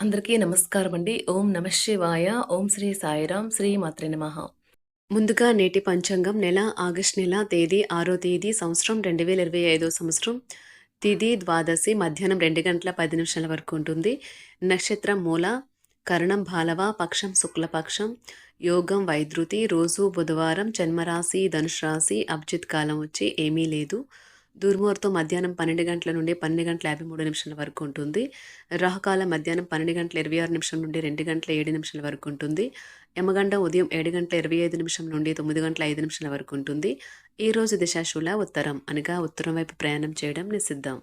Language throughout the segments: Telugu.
అందరికీ నమస్కారం అండి. ఓం నమ శివాయ. ఓం శ్రీ సాయిరాం. శ్రీ మాత్రే నమ. ముందుగా నేటి పంచాంగం నెల ఆగస్ట్ నెల తేదీ ఆరో తేదీ సంవత్సరం రెండు వేల ఇరవై ఐదో సంవత్సరం. తిది ద్వాదశి మధ్యాహ్నం రెండు గంటల పది నిమిషాల వరకు ఉంటుంది. నక్షత్రం మూల కరణం బాలవ పక్షం శుక్లపక్షం యోగం వైద్రుతి రోజు బుధవారం జన్మరాశి ధనుష్ రాశి అభిజిత్ కాలం వచ్చి ఏమీ లేదు. దుర్ముహూర్తం మధ్యాహ్నం పన్నెండు గంటల నుండి పన్నెండు గంటల యాభై మూడు నిమిషాల వరకు ఉంటుంది. రాహుకాలం మధ్యాహ్నం పన్నెండు గంటల ఇరవై ఆరు నిమిషం నుండి రెండు గంటల ఏడు నిమిషాల వరకు ఉంటుంది. యమగండ ఉదయం ఏడు గంటల ఇరవై ఐదు నిమిషం నుండి తొమ్మిది గంటల ఐదు నిమిషాల వరకు ఉంటుంది. ఈ రోజు దిశాశూల ఉత్తరం అనగా ఉత్తరం వైపు ప్రయాణం చేయడం నిషిద్ధం.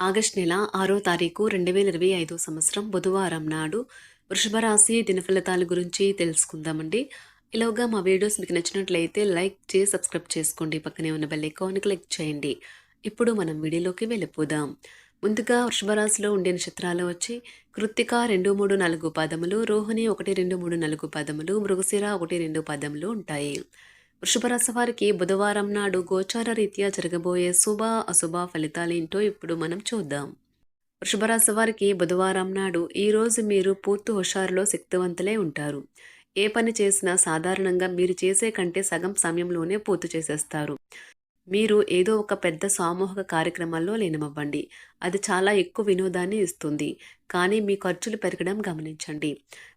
ఆగస్ట్ నెల ఆరో తారీఖు రెండు వేల ఇరవై ఐదో సంవత్సరం బుధవారం నాడు వృషభ రాశి దినఫలితాల గురించి తెలుసుకుందామండి. ఇలాగా మా వీడియోస్ మీకు నచ్చినట్లయితే లైక్ చేసి సబ్స్క్రైబ్ చేసుకోండి. పక్కనే ఉన్న బెల్ ఐకాన్ని క్లిక్ చేయండి. ఇప్పుడు మనం వీడియోలోకి వెళ్ళిపోదాం. ముందుగా వృషభరాశిలో ఉండే నక్షత్రాలు వచ్చి కృత్తిక రెండు మూడు నాలుగు పదములు రోహిణి ఒకటి రెండు మూడు నాలుగు పదములు మృగశిర ఒకటి రెండు పదములు ఉంటాయి. వృషభరాశి వారికి బుధవారం నాడు గోచార రీత్యా జరగబోయే శుభ అశుభ ఫలితాలు ఏంటో ఇప్పుడు మనం చూద్దాం. వృషభరాశి వారికి బుధవారం నాడు ఈరోజు మీరు పూర్తి హుషారులో శక్తివంతులై ఉంటారు. ఏ పని చేసినా సాధారణంగా మీరు చేసే కంటే సగం సమయంలోనే పూర్తి చేసేస్తారు. మీరు ఏదో ఒక పెద్ద సామూహిక కార్యక్రమాల్లో లీనమవ్వండి. అది చాలా ఎక్కువ వినోదాన్ని ఇస్తుంది. కానీ మీ ఖర్చులు పెరగడం గమనించండి.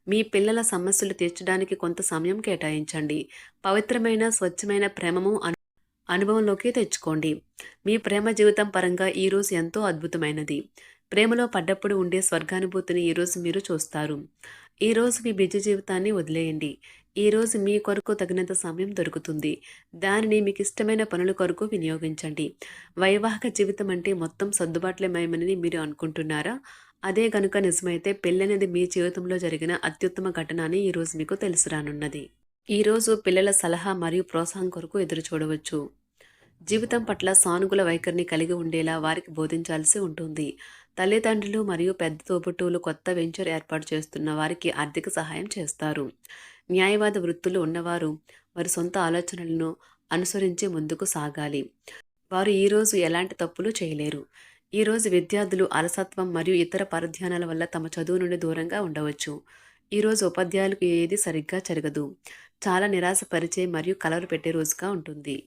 మీ పిల్లల సమస్యలు తీర్చడానికి కొంత సమయం కేటాయించండి. పవిత్రమైన స్వచ్ఛమైన ప్రేమము అనుభవంలోకి తెచ్చుకోండి. మీ ప్రేమ జీవితం పరంగా ఈరోజు ఎంతో అద్భుతమైనది. ప్రేమలో పడ్డప్పుడు ఉండే స్వర్గానుభూతిని ఈరోజు మీరు చూస్తారు. ఈరోజు మీ బిజీ జీవితాన్ని వదిలేయండి. ఈరోజు మీ కొరకు తగినంత సమయం దొరుకుతుంది. దానిని మీకు ఇష్టమైన పనుల కొరకు వినియోగించండి. వైవాహిక జీవితం అంటే మొత్తం సర్దుబాట్లమయమని మీరు అనుకుంటున్నారా? అదే గనుక నిజమైతే పెళ్ళనేది మీ జీవితంలో జరిగిన అత్యుత్తమ ఘటన అని ఈరోజు మీకు తెలిసి రానున్నది ఈరోజు పిల్లల సలహా మరియు ప్రోత్సాహం కొరకు ఎదురు చూడవచ్చు జీవితం పట్ల సానుకూల వైఖరిని కలిగి ఉండేలా వారికి బోధించాల్సి ఉంటుంది. తల్లిదండ్రులు మరియు పెద్ద తోబుట్టువులు కొత్త వెంచర్ ఏర్పాటు చేస్తున్న వారికి ఆర్థిక సహాయం చేస్తారు. న్యాయవాద వృత్తులు ఉన్నవారు వారి సొంత ఆలోచనలను అనుసరించి ముందుకు సాగాలి. వారు ఈరోజు ఎలాంటి తప్పులు చేయలేరు. ఈరోజు విద్యార్థులు అలసత్వం మరియు ఇతర పరధ్యానాల వల్ల తమ చదువు నుండి దూరంగా ఉండవచ్చు. ఈరోజు ఉపాధ్యాయులకు ఏది సరిగ్గా జరగదు. చాలా నిరాశపరిచే మరియు కలవరు పెట్టే రోజుగా ఉంటుంది.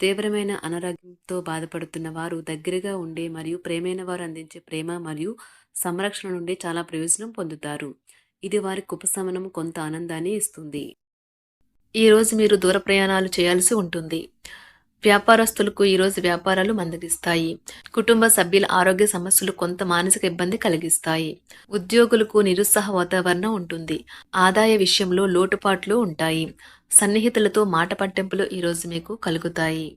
తీవ్రమైన అనారోగ్యంతో బాధపడుతున్న వారు దగ్గరగా ఉండే మరియు ప్రేమైన వారు అందించే ప్రేమ మరియు సంరక్షణ నుండి చాలా ప్రయోజనం పొందుతారు. ఇది వారికి ఉపశమనం కొంత ఆనందాన్ని ఇస్తుంది. ఈరోజు మీరు దూర ప్రయాణాలు చేయాల్సి ఉంటుంది. వ్యాపారస్తులకు ఈరోజు వ్యాపారాలు మందగిస్తాయి కుటుంబ సభ్యుల ఆరోగ్య సమస్యలు కొంత మానసిక ఇబ్బంది కలిగిస్తాయి. ఉద్యోగులకు నిరుత్సాహ వాతావరణం ఉంటుంది. ఆదాయ విషయంలో లోటుపాట్లు ఉంటాయి. సన్నిహితులతో మాట పట్టింపులు ఈరోజు మీకు కలుగుతాయి.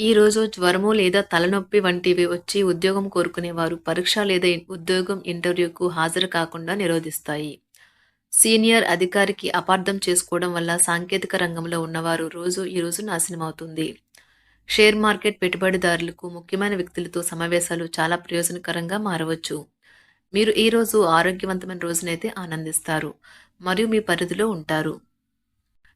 ఈరోజు జ్వరము లేదా తలనొప్పి వంటివి వచ్చి ఉద్యోగం కోరుకునేవారు పరీక్ష లేదా ఉద్యోగం ఇంటర్వ్యూకు హాజరు కాకుండా నిరోధిస్తాయి. సీనియర్ అధికారికి అపార్థం చేసుకోవడం వల్ల సాంకేతిక రంగంలో ఉన్నవారు రోజు ఈరోజు నాశనం అవుతుంది షేర్ మార్కెట్ పెట్టుబడిదారులకు ముఖ్యమైన వ్యక్తులతో సమావేశాలు చాలా ప్రయోజనకరంగా మారవచ్చు. మీరు ఈరోజు ఆరోగ్యవంతమైన రోజునైతే ఆనందిస్తారు. మరియు మీ పరిధిలో ఉంటారు.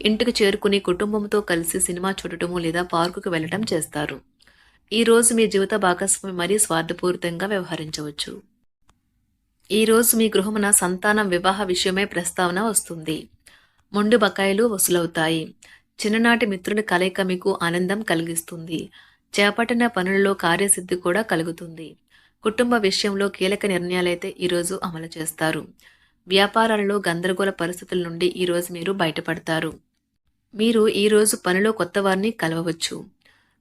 ఇంటికి చేరుకుని కుటుంబంతో కలిసి సినిమా చూడటము లేదా పార్కుకు వెళ్ళటం చేస్తారు. ఈ రోజు మీ జీవిత భాగస్వామి మరీ స్వార్థపూరితంగా వ్యవహరించవచ్చు. ఈ రోజు మీ గృహమున సంతానం వివాహ విషయమై ప్రస్తావన వస్తుంది. మొండు బకాయిలు వసూలవుతాయి. చిన్ననాటి మిత్రుల కలయిక మీకు ఆనందం కలిగిస్తుంది. చేపట్టిన పనులలో కార్యసిద్ధి కూడా కలుగుతుంది. కుటుంబ విషయంలో కీలక నిర్ణయాలైతే ఈరోజు అమలు చేస్తారు. వ్యాపారాలలో గందరగోళ పరిస్థితుల నుండి ఈరోజు మీరు బయటపడతారు. మీరు ఈరోజు పనిలో కొత్త వారిని కలవవచ్చు.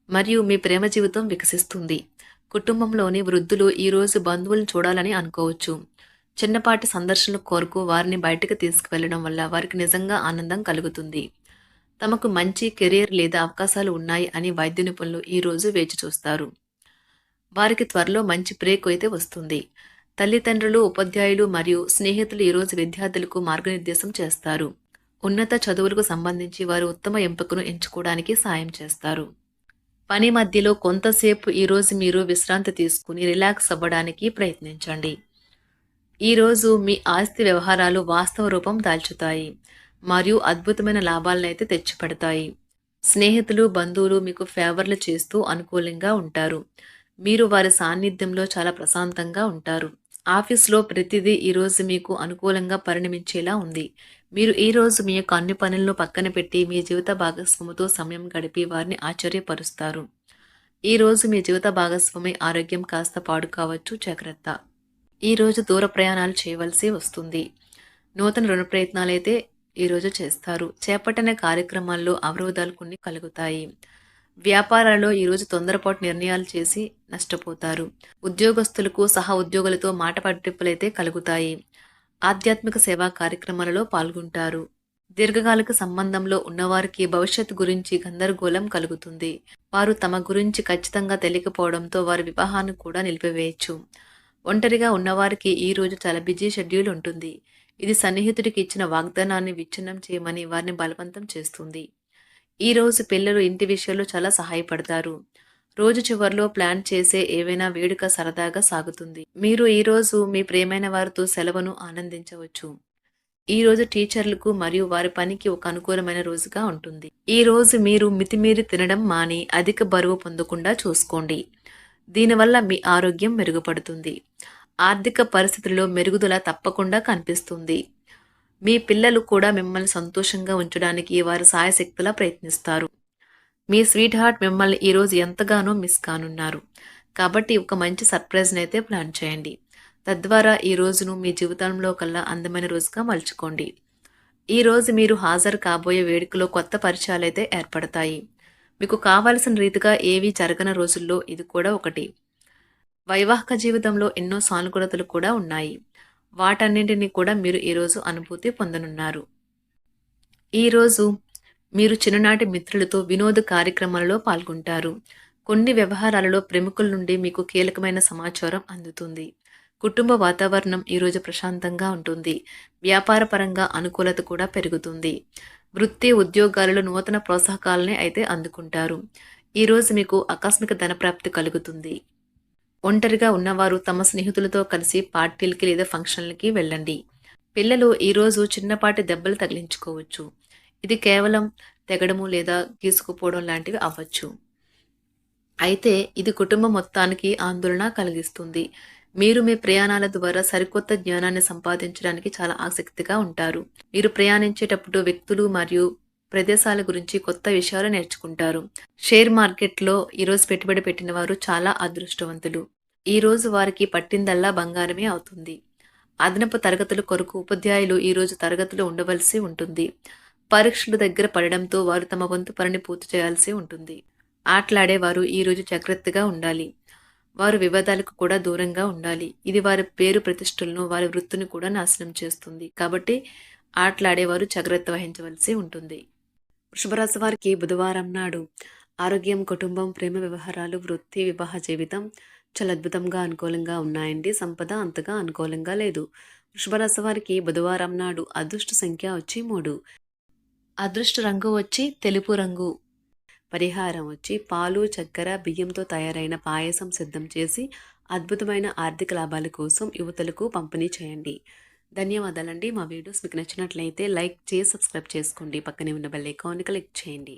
మరియు మీ ప్రేమ జీవితం వికసిస్తుంది. కుటుంబంలోని వృద్ధులు ఈరోజు బంధువులను చూడాలని అనుకోవచ్చు. చిన్నపాటి సందర్శనలు కోరుకు వారిని బయటకు తీసుకువెళ్ళడం వల్ల వారికి నిజంగా ఆనందం కలుగుతుంది. తమకు మంచి కెరీర్ లేదా అవకాశాలు ఉన్నాయి అని వైద్య నిపుణులు ఈరోజు వేచి చూస్తారు. వారికి త్వరలో మంచి బ్రేక్ అయితే వస్తుంది. తల్లిదండ్రులు ఉపాధ్యాయులు మరియు స్నేహితులు ఈరోజు విద్యార్థులకు మార్గనిర్దేశం చేస్తారు. ఉన్నత చదువులకు సంబంధించి వారు ఉత్తమ ఎంపికను ఎంచుకోవడానికి సాయం చేస్తారు. పని మధ్యలో కొంతసేపు ఈరోజు మీరు విశ్రాంతి తీసుకుని రిలాక్స్ అవ్వడానికి ప్రయత్నించండి. ఈరోజు మీ ఆస్తి వ్యవహారాలు వాస్తవ రూపం దాల్చుతాయి మరియు అద్భుతమైన లాభాలనైతే తెచ్చిపెడతాయి. స్నేహితులు బంధువులు మీకు ఫేవర్లు చేస్తూ అనుకూలంగా ఉంటారు. మీరు వారి సాన్నిధ్యంలో చాలా ప్రశాంతంగా ఉంటారు. ఆఫీస్లో ప్రతిదీ ఈరోజు మీకు అనుకూలంగా పరిణమించేలా ఉంది. మీరు ఈ రోజు మీ యొక్క అన్ని పనులను పక్కన పెట్టి మీ జీవిత భాగస్వామితో సమయం గడిపి వారిని ఆశ్చర్యపరుస్తారు. ఈరోజు మీ జీవిత భాగస్వామి ఆరోగ్యం కాస్త పాడు కావచ్చు జాగ్రత్త. ఈ రోజు దూర ప్రయాణాలు చేయవలసి వస్తుంది. నూతన రుణ ప్రయత్నాలైతే ఈరోజు చేస్తారు. చేపట్టిన కార్యక్రమాల్లో అవరోధాలు కొన్ని కలుగుతాయి. వ్యాపారాల్లో ఈరోజు తొందరపాటు నిర్ణయాలు చేసి నష్టపోతారు. ఉద్యోగస్తులకు సహా ఉద్యోగులతో మాట పట్టింపులైతే కలుగుతాయి. ఆధ్యాత్మిక సేవా కార్యక్రమాలలో పాల్గొంటారు. దీర్ఘకాలిక సంబంధంలో ఉన్నవారికి భవిష్యత్తు గురించి గందరగోళం కలుగుతుంది. వారు తమ గురించి ఖచ్చితంగా తెలియకపోవడంతో వారి వివాహాన్ని కూడా నిలిపివేయచ్చు. ఒంటరిగా ఉన్నవారికి ఈ రోజు చాలా బిజీ షెడ్యూల్ ఉంటుంది. ఇది సన్నిహితుడికి ఇచ్చిన వాగ్దానాన్ని విచ్ఛిన్నం చేయమని వారిని బలవంతం చేస్తుంది. ఈ రోజు పిల్లలు ఇంటి విషయంలో చాలా సహాయపడతారు. రోజు చివరిలో ప్లాన్ చేసే ఏవైనా వేడుక సరదాగా సాగుతుంది. మీరు ఈ రోజు మీ ప్రేమైన వారితో సెలవును ఆనందించవచ్చు. ఈ రోజు టీచర్లకు మరియు వారి పనికి ఒక అనుకూలమైన రోజుగా ఉంటుంది. ఈ రోజు మీరు మితిమీరి తినడం మాని అధిక బరువు పొందకుండా చూసుకోండి. దీనివల్ల మీ ఆరోగ్యం మెరుగుపడుతుంది. ఆర్థిక పరిస్థితుల్లో మెరుగుదల తప్పకుండా కనిపిస్తుంది. మీ పిల్లలు కూడా మిమ్మల్ని సంతోషంగా ఉంచడానికి వారు సాయశక్తులా ప్రయత్నిస్తారు. మీ స్వీట్ హార్ట్ మిమ్మల్ని ఈరోజు ఎంతగానో మిస్ కానున్నారు. కాబట్టి ఒక మంచి సర్ప్రైజ్ని అయితే ప్లాన్ చేయండి. తద్వారా ఈ రోజును మీ జీవితంలో కల్లా అందమైన రోజుగా మలుచుకోండి. ఈ రోజు మీరు హాజరు కాబోయే వేడుకలో కొత్త పరిచయాలు అయితే ఏర్పడతాయి. మీకు కావలసిన రీతిగా ఏవి జరగని రోజుల్లో ఇది కూడా ఒకటి. వైవాహిక జీవితంలో ఎన్నో సానుకూలతలు కూడా ఉన్నాయి. వాటన్నింటినీ కూడా మీరు ఈరోజు అనుభూతి పొందనున్నారు. ఈరోజు మీరు చిన్ననాటి మిత్రులతో వినోద కార్యక్రమాలలో పాల్గొంటారు. కొన్ని వ్యవహారాలలో ప్రముఖుల నుండి మీకు కీలకమైన సమాచారం అందుతుంది. కుటుంబ వాతావరణం ఈరోజు ప్రశాంతంగా ఉంటుంది. వ్యాపారపరంగా అనుకూలత కూడా పెరుగుతుంది. వృత్తి ఉద్యోగాలలో నూతన ప్రోత్సాహకాలని అయితే అందుకుంటారు. ఈరోజు మీకు ఆకస్మిక ధనప్రాప్తి కలుగుతుంది. ఒంటరిగా ఉన్నవారు తమ స్నేహితులతో కలిసి పార్టీలకి లేదా ఫంక్షన్లకి వెళ్ళండి. పిల్లలు ఈరోజు చిన్నపాటి దెబ్బలు తగిలించుకోవచ్చు. ఇది కేవలం తెగడము లేదా గీసుకుపోవడం లాంటివి అవ్వచ్చు. అయితే ఇది కుటుంబం మొత్తానికి ఆందోళన కలిగిస్తుంది. మీరు మీ ప్రయాణాల ద్వారా సరికొత్త జ్ఞానాన్ని సంపాదించడానికి చాలా ఆసక్తిగా ఉంటారు. మీరు ప్రయాణించేటప్పుడు వ్యక్తులు మరియు ప్రదేశాల గురించి కొత్త విషయాలు నేర్చుకుంటారు. షేర్ మార్కెట్లో ఈరోజు పెట్టుబడి పెట్టిన వారు చాలా అదృష్టవంతులు. ఈరోజు వారికి పట్టిందల్లా బంగారమే అవుతుంది. అదనపు తరగతుల కొరకు ఉపాధ్యాయులు ఈరోజు తరగతులు ఉండవలసి ఉంటుంది. పరీక్షలు దగ్గర పడడంతో వారు తమ వంతు పనిని పూర్తి చేయాల్సి ఉంటుంది. ఆటలాడేవారు ఈరోజు జాగ్రత్తగా ఉండాలి. వారు వివాదాలకు కూడా దూరంగా ఉండాలి. ఇది వారి పేరు ప్రతిష్టలను వారి వృత్తిని కూడా నాశనం చేస్తుంది. కాబట్టి ఆటలాడేవారు జాగ్రత్త వహించవలసి ఉంటుంది. వృషభరాశి వారికి బుధవారం నాడు ఆరోగ్యం కుటుంబం ప్రేమ వ్యవహారాలు వృత్తి వివాహ జీవితం చాలా అద్భుతంగా అనుకూలంగా ఉన్నాయండి. సంపద అంతగా అనుకూలంగా లేదు. వృషభరాశి వారికి బుధవారం నాడు అదృష్ట సంఖ్య వచ్చి మూడు. అదృష్ట రంగు వచ్చి తెలుపు రంగు. పరిహారం వచ్చి పాలు చక్కెర బియ్యంతో తయారైన పాయసం సిద్ధం చేసి అద్భుతమైన ఆర్థిక లాభాల కోసం యువతలకు పంపిణీ చేయండి. ధన్యవాదాలండి. మా వీడియోస్ మీకు నచ్చినట్లయితే లైక్ చేసి సబ్స్క్రైబ్ చేసుకోండి. పక్కనే ఉన్న బెల్ ఐకాన్ని క్లిక్ చేయండి.